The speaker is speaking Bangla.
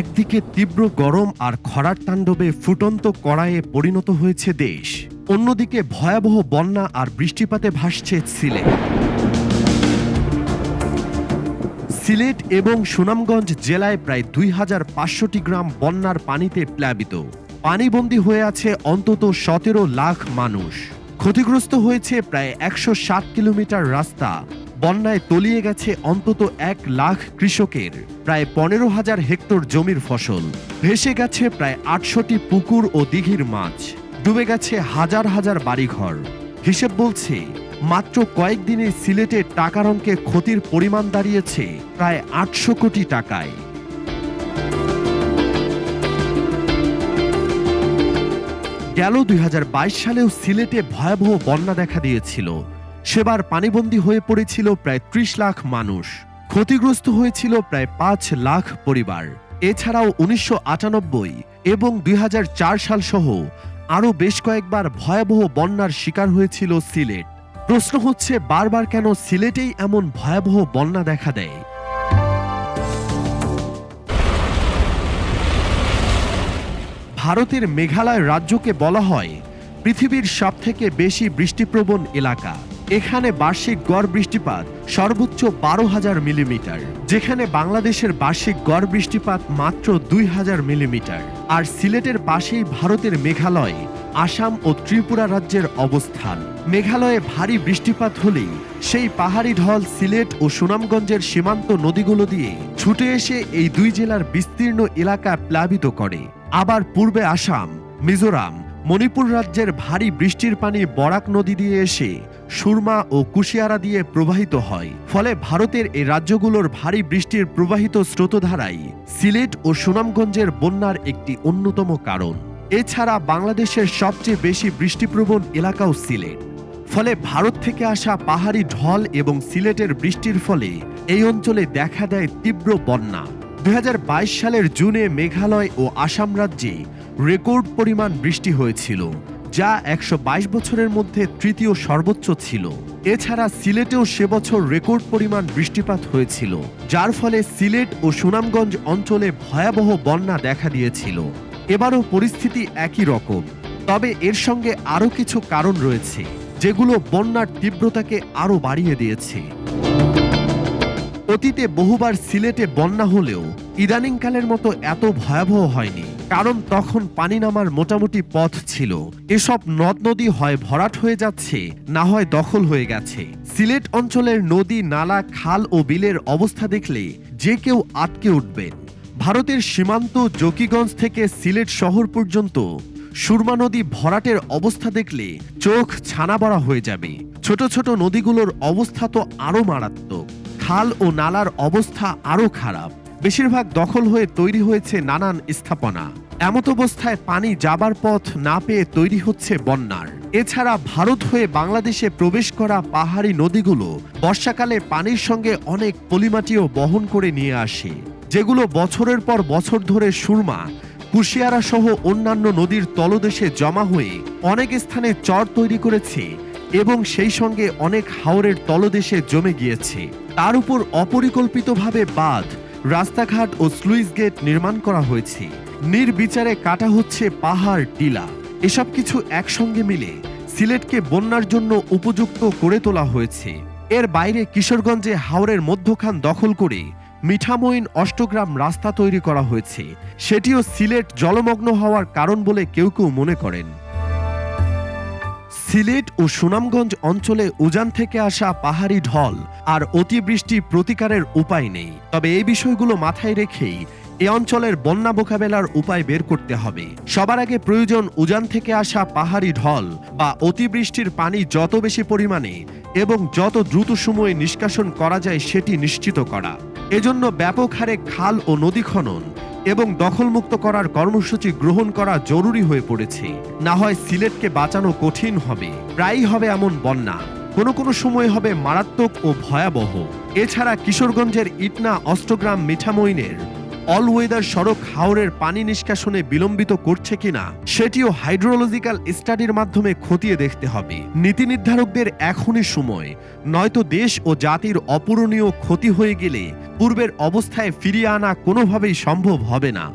একদিকে তীব্র গরম আর খরার তাণ্ডবে ফুটন্ত কড়াইয়ে পরিণত হয়েছে দেশ। অন্যদিকে ভয়াবহ বন্যা আর বৃষ্টিপাতে ভাসছে সিলেট। সিলেট এবং সুনামগঞ্জ জেলায় প্রায় দুই হাজার পাঁচশোটি গ্রাম বন্যার পানিতে প্লাবিত। পানিবন্দী হয়ে আছে অন্তত সতেরো লাখ মানুষ। ক্ষতিগ্রস্ত হয়েছে প্রায় একশো ষাট কিলোমিটার রাস্তা। বন্যায় তলিয়ে গেছে অন্তত এক লাখ কৃষকের, প্রায় পনেরো হাজার হেক্টর জমির ফসল। ভেসে গেছে প্রায় আটশোটি পুকুর ও দিঘির মাছ। ডুবে গেছে হাজার হাজার বাড়িঘর। হিসেব বলছে, মাত্র কয়েকদিনে সিলেটে টাকার অঙ্কে ক্ষতির পরিমাণ দাঁড়িয়েছে প্রায় আটশো কোটি টাকায়। গেল দুই সালেও সিলেটে ভয়াবহ বন্যা দেখা দিয়েছিল। সেবার পানিবন্দী হয়ে পড়েছিল প্রায় ত্রিশ লাখ মানুষ। ক্ষতিগ্রস্ত হয়েছিল প্রায় পাঁচ লাখ পরিবার। এছাড়াও উনিশশো আটানব্বই এবং দুই হাজার চার সাল সহ আরও বেশ কয়েকবার ভয়াবহ বন্যার শিকার হয়েছিল সিলেট। প্রশ্ন হচ্ছে, বারবার কেন সিলেটেই এমন ভয়াবহ বন্যা দেখা দেয়? ভারতের মেঘালয় রাজ্যকে বলা হয় পৃথিবীর সবথেকে বেশি বৃষ্টিপ্রবণ এলাকা। এখানে বার্ষিক গড় বৃষ্টিপাত সর্বোচ্চ বারো হাজার মিলিমিটার, যেখানে বাংলাদেশের বার্ষিক গড় বৃষ্টিপাত মাত্র দুই হাজার মিলিমিটার। আর সিলেটের পাশেই ভারতের মেঘালয়, আসাম ও ত্রিপুরা রাজ্যের অবস্থান। মেঘালয়ে ভারী বৃষ্টিপাত হলেই সেই পাহাড়ি ঢল সিলেট ও সুনামগঞ্জের সীমান্ত নদীগুলো দিয়ে ছুটে এসে এই দুই জেলার বিস্তীর্ণ এলাকা প্লাবিত করে। আবার পূর্বে আসাম, মিজোরাম, মণিপুর রাজ্যের ভারী বৃষ্টির পানি বরাক নদী দিয়ে এসে সুরমা ও কুশিয়ারা দিয়ে প্রবাহিত হয়। ফলে ভারতের এই রাজ্যগুলোর ভারী বৃষ্টির প্রবাহিত স্রোতধারাই সিলেট ও সুনামগঞ্জের বন্যার একটি অন্যতম কারণ। এছাড়া বাংলাদেশের সবচেয়ে বেশি বৃষ্টিপ্রবণ এলাকাও সিলেট। ফলে ভারত থেকে আসা পাহাড়ি ঢল এবং সিলেটের বৃষ্টির ফলে এই অঞ্চলে দেখা দেয় তীব্র বন্যা। দু হাজার বাইশ সালের জুনে মেঘালয় ও আসাম রাজ্যে রেকর্ড পরিমাণ বৃষ্টি হয়েছিল, যা একশো বাইশ বছরের মধ্যে তৃতীয় সর্বোচ্চ ছিল। এছাড়া সিলেটেও সে বছর রেকর্ড পরিমাণ বৃষ্টিপাত হয়েছিল, যার ফলে সিলেট ও সুনামগঞ্জ অঞ্চলে ভয়াবহ বন্যা দেখা দিয়েছিল। এবারও পরিস্থিতি একই রকম, তবে এর সঙ্গে আরও কিছু কারণ রয়েছে। যেগুলো বন্যার তীব্রতাকে আরও বাড়িয়ে দিয়েছে। অতীতে বহুবার সিলেটে বন্যা হলেও ইদানিংকালের মতো এত ভয়াবহ হয়নি, কারণ তখন পানি নামার মোটামুটি পথ ছিল। এসব নদ নদী হয় ভরাট হয়ে যাচ্ছে, না হয় দখল হয়ে গেছে। সিলেট অঞ্চলের নদী, নালা, খাল ও বিলের অবস্থা দেখলে যে কেউ আটকে উঠবেন। ভারতের সীমান্ত, জকিগঞ্জ থেকে সিলেট শহর পর্যন্ত সুরমা নদী ভরাটের অবস্থা দেখলে চোখ ছানা বড়া হয়ে যাবে। ছোট ছোট নদীগুলোর অবস্থা তো আরও মারাত্মক। খাল ও নালার অবস্থা আরও খারাপ। বেশিরভাগ দখল হয়ে তৈরি হয়েছে নানান স্থাপনা। এমত অবস্থায় পানি যাবার পথ না পেয়ে তৈরি হচ্ছে বন্যার। এছাড়া ভারত হয়ে বাংলাদেশে প্রবেশ করা পাহাড়ি নদীগুলো বর্ষাকালে পানির সঙ্গে অনেক পলিমাটিও বহন করে নিয়ে আসে। যেগুলো বছরের পর বছর ধরে সুরমা কুশিয়ারা সহ অন্যান্য নদীর তলদেশে জমা হয়ে অনেক স্থানে চর তৈরি করেছে এবং সেই সঙ্গে অনেক হাওরের তলদেশে জমে গিয়েছে। তার উপর অপরিকল্পিতভাবে বাঁধ, রাস্তাঘাট ও স্লুইস গেট নির্মাণ করা হয়েছে। নির্বিচারে কাটা হচ্ছে পাহাড়, টিলা। এসব কিছু একসঙ্গে মিলে সিলেটকে বন্যার জন্য উপযুক্ত করে তোলা হয়েছে। এর বাইরে কিশোরগঞ্জে হাওরের মধ্যখান দখল করে মিঠামইন অষ্টগ্রাম রাস্তা তৈরি করা হয়েছে। সেটিও সিলেট জলমগ্ন হওয়ার কারণ বলে কেউ কেউ মনে করেন। সিলেট ও সুনামগঞ্জ অঞ্চলে উজান থেকে আসা পাহাড়ি ঢল আর অতিবৃষ্টি প্রতিকারের উপায় নেই। তবে এই বিষয়গুলো মাথায় রেখেই এ অঞ্চলের বন্যা মোকাবেলার উপায় বের করতে হবে। সবার আগে প্রয়োজন উজান থেকে আসা পাহাড়ি ঢল বা অতিবৃষ্টির পানি যত বেশি পরিমাণে এবং যত দ্রুত সময়ে নিষ্কাশন করা যায় সেটি নিশ্চিত করা। এজন্য ব্যাপক হারে খাল ও নদী খনন এবং দখলমুক্ত করার কর্মসূচি গ্রহণ করা জরুরি হয়ে পড়েছে। না হয় সিলেটকে বাঁচানো কঠিন হবে। প্রায়ই হবে এমন বন্যা। কোনো কোনো সময় হবে মারাত্মক ও ভয়াবহ। এছাড়া কিশোরগঞ্জের ইটনা অষ্টগ্রাম মিঠামইনের অল ওয়েদার সড়ক হাওরের পানি নিষ্কাশনে বিলম্বিত করছে কিনা, সেটিও হাইড্রোলজিক্যাল স্টাডির মাধ্যমে খতিয়ে দেখতে হবে। নীতি নির্ধারকদের এখনই সময়, নয়তো দেশ ও জাতির অপূরণীয় ক্ষতি হয়ে গেলে পূর্বের অবস্থায় ফিরিয়ে আনা কোনোভাবেই সম্ভব হবে না।